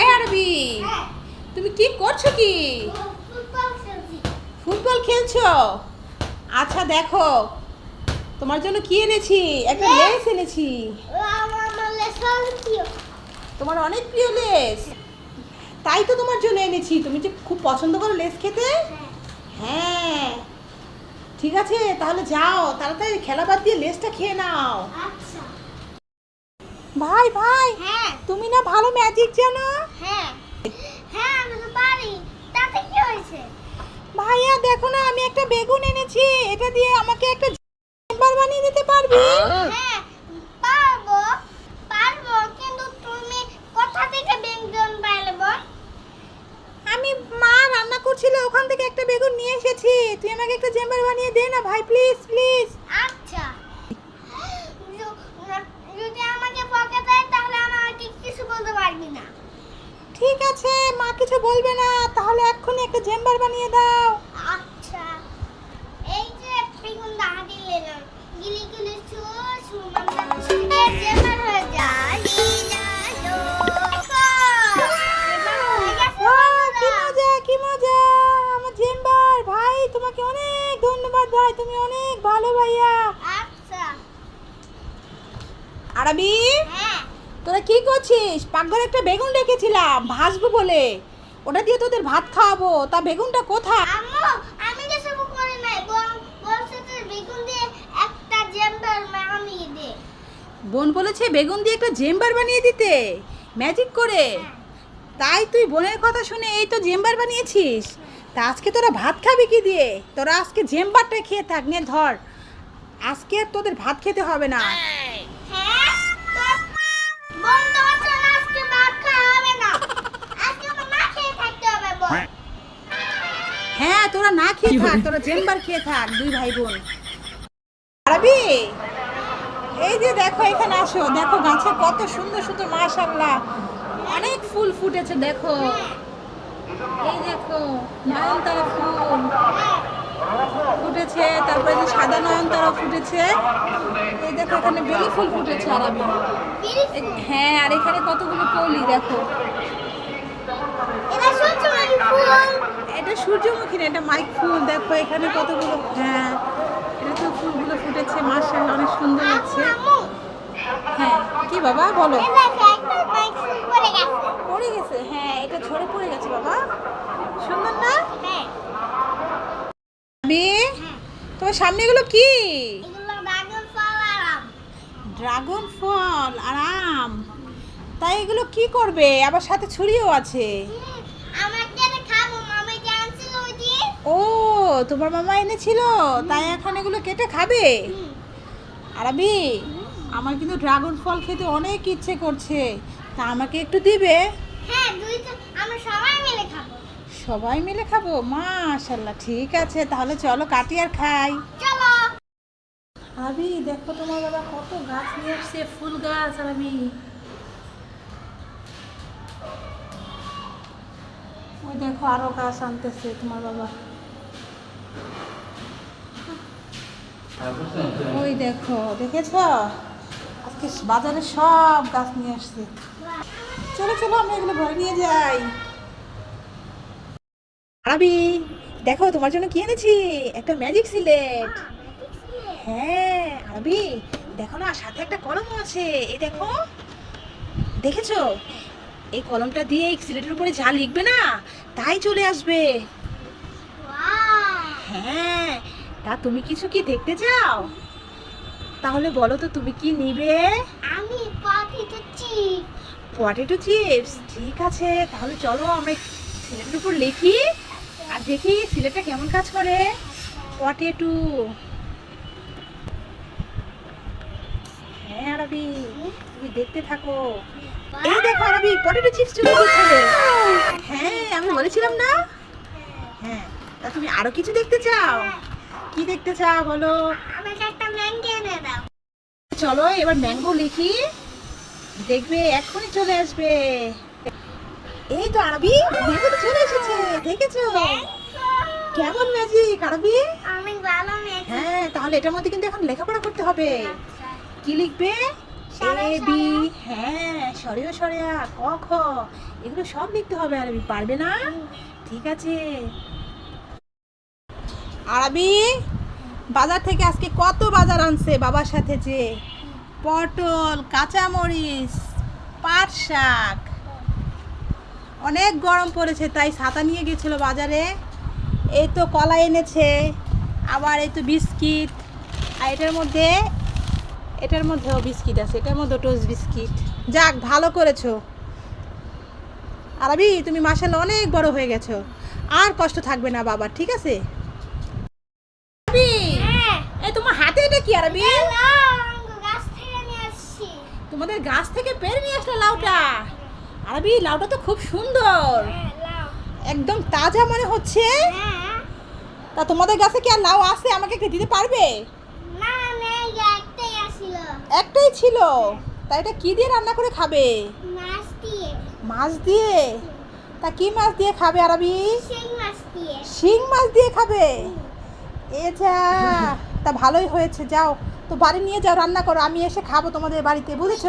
এই আরবি তুমি কি করছ কি? ফুটবল খেলছো? আচ্ছা দেখো তোমার জন্য কি এনেছি? একটা লেস। এনেছি। তোমার অনেক প্রিয় লেস। তাই তো তোমার জন্য এনেছি। তুমি যে খুব পছন্দ করো লেস খেতে? হ্যাঁ। ঠিক আছে তাহলে যাও তাড়াতাড়ি খেলা বাদ দিয়ে লেসটা খেয়ে নাও। ভাই ভাই হ্যাঁ। তুমি না ভালো ম্যাজিক জানো? ভাইয়া দেখো না আমি একটা বেগুন এনেছি। এটা দিয়ে আমাকে একটা চেম্বার বানিয়ে দিতে পারবি? হ্যাঁ, পারব পারব কিন্তু তুমি কোথা থেকে আমি মা রান্না করছিল ওখান থেকে একটা বেগুন নিয়ে এসেছি। তুই আমাকে একটা চেম্বার বানিয়ে দে না ভাই প্লিজ প্লিজ আচ্ছা যো- যদি আমাকে বকে দেয় তাহলে আমাকে কিছু বলতে পারবি না ঠিক আছে মা কিছু বলবে না তাহলে এক্ষুনি একটা চেম্বার বানিয়ে দাও। আচ্ছা। এই যে বেগুন দিলে না গিলি গিলি হয়ে যায় চেম্বার ভাই তোমাকে অনেক ধন্যবাদ ভাই তুমি অনেক ভালো ভাইয়া। আচ্ছা। আরবি হ্যাঁ। তোরা কি করছিস? পাকঘরে একটা বেগুন রেখেছিলাম ভাজবো বলে। ওটা দিয়ে তোদের ভাত খাওয়াবো। তা বেগুনটা কোথায়? আম্মু আমি কিছু করে নাই বেগুন দিয়ে একটা জেম্বার মামিয়ে দে। বোন বলেছে বেগুন দিয়ে একটা জেম্বার বানিয়ে দিতে। ম্যাজিক করে। তাই তুই বোনের কথা শুনে এই তো জেম্বার বানিয়েছিস। তা আজকে তোরা ভাত খাবি কি দিয়ে? তোরা আজকে জেম্বারটা খেয়ে থাক নে ধর। আজকে আর তোদের ভাত খেতে হবে না হ্যাঁ তোর বল তো হচ্ছে না আজকে ভাত খাওয়া হবে না আজকে আমার না খেয়ে থাকতে হবে বল হ্যাঁ তোরা না খেয়ে থাক তোরা জেম্বার খেয়ে থাক দুই ভাই বোন আরবি? এই যে দেখো এখানে আসো। দেখো গাছে কত সুন্দর সুন্দর মাশাআল্লাহ। অনেক ফুল ফুটেছে দেখো। এই দেখো নয়নতারা ফুল ফুটেছে তারপরে যে সাদা নয়নতারা ফুটেছে। এই দেখো এখানে বেলি ফুল ফুটেছে আরবি। হ্যাঁ আর এখানে কতগুলো কলি দেখো এটা সূর্যমুখী ফুল এটা সূর্যমুখী না এটা মাইক ফুল দেখো এখানে কতগুলো হ্যাঁ এটা তো ফুলগুলো ফুটেছে মাশাআল্লাহ অনেক সুন্দর লাগছে। হ্যাঁ কি বাবা বলো। পড়ে গেছে। হ্যাঁ এটা ঝরে পড়ে গেছে বাবা। সুন্দর না? হ্যাঁ। বে তোমার সামনে এগুলো কি? ড্রাগন ফল আর আম। তাই এগুলো কি করবে? আবার সাথে ছুরিও আছে আমার কেটে খাব মামা যে আনছিল ওই দিন ও তোমার মামা এনেছিল তাই এখন এগুলো কেটে খাবে? আরবি আমার কিন্তু ড্রাগন ফল খেতে অনেক ইচ্ছে করছে তা আমাকে একটু দিবে? হ্যাঁ দুই তো আমরা সবাই মিলে খাব। সবাই মিলে খাব? মাশাল্লাহ ঠিক আছে তাহলে চলো কাটি আর খাই। চলো। আবি দেখো তোমার বাবা কত গাছ নিয়ে আসছে ফুল গাছ আর আমি ওই দেখো আরও গাছ আনতেছে তোমার বাবা। ওই দেখো দেখেছ? আজকে বাজারে সব গাছ নিয়ে আসছে। চলো চলো আমরা এগুলো ঘরে নিয়ে যাই। আরবি দেখো তোমার জন্য কি এনেছি? একটা ম্যাজিক সিলেট। হ্যাঁ আরবি দেখো না সাথে একটা কলম আছে। এই দেখো দেখেছ? এই কলমটা দিয়ে এই সিলেটের উপরে যা লিখবে না তাই চলে আসবে। হ্যাঁ তা তুমি কিছু কি দেখতে চাও? তাহলে বলো তো তুমি কি নিবে? আমি পটেটো চিপ পটেটো চিপস ঠিক আছে। তাহলে চলো আমরা সিলেটের উপর লিখি। আর দেখি সিলেটটা কেমন কাজ করে? পটেটো হ্যাঁ আরবি। তুমি দেখতে থাকো। এই দেখো আরবি পটেটো চিপস চলে এসেছে হ্যাঁ আমি বলেছিলাম না? হ্যাঁ তা তুমি আরও কিছু দেখতে চাও? কি দেখতে চাও বলো? আমাকে একটা ম্যাঙ্গো এনে দাও। চলো এবার ম্যাঙ্গো লিখি। দেখবে এক্ষুনি চলে আসবে। এই তো আরবি ম্যাঙ্গো তো চলে এসেছে দেখেছ? কেমন ম্যাজিক আরবি? অনেক ভালো মেয়ে হ্যাঁ তাহলে এটার মধ্যে কিন্তু এখন লেখাপড়া করতে হবে। কি লিখবে? A B. হ্যাঁ সরিয়ে সরিয়া ক খ। এগুলো সব লিখতে হবে আরবি পারবে না? ঠিক আছে। আরবি বাজার থেকে আজকে কত বাজার আনছে বাবার সাথে যে? পটল, কাঁচামরিচ, পাট শাক। অনেক গরম পড়েছে, তাই ছাতা নিয়ে গেছিল বাজারে। এই তো কলা এনেছে, আবার এই তো বিস্কিট। আর এটার মধ্যে, এটার মধ্যেও বিস্কিট আছে, এটার মধ্যে টোস্ট বিস্কিট। যাক, ভালো করেছ। আরবি, তুমি মাসাল অনেক বড় হয়ে গেছো। আর কষ্ট থাকবে না বাবার ঠিক আছে? আরবি হ্যাঁ। এই তোমার হাতে এটা কি আরবি? তোমাদের গাছ থেকে পেরে নিয়ে আসলো লাউটা। আরবি লাউটা তো খুব সুন্দর। হ্যাঁ একদম তাজা মনে হচ্ছে। হ্যাঁ। তা তোমাদের গাছে কি আর লাউ আছে? আমাকে একটু দিতে পারবে? একটাই একটাই ছিল? তা এটা কি দিয়ে রান্না করে খাবে? মাছ দিয়ে। মাছ দিয়ে? তা কি মাছ দিয়ে খাবে আরবি? শিং মাছ দিয়ে। শিং মাছ দিয়ে খাবে? এ যা তা ভালোই হয়েছে, যাও। তো বাড়ি নিয়ে যাও, রান্না করো, আমি এসে খাব তোমাদের বাড়িতে, বুঝেছ?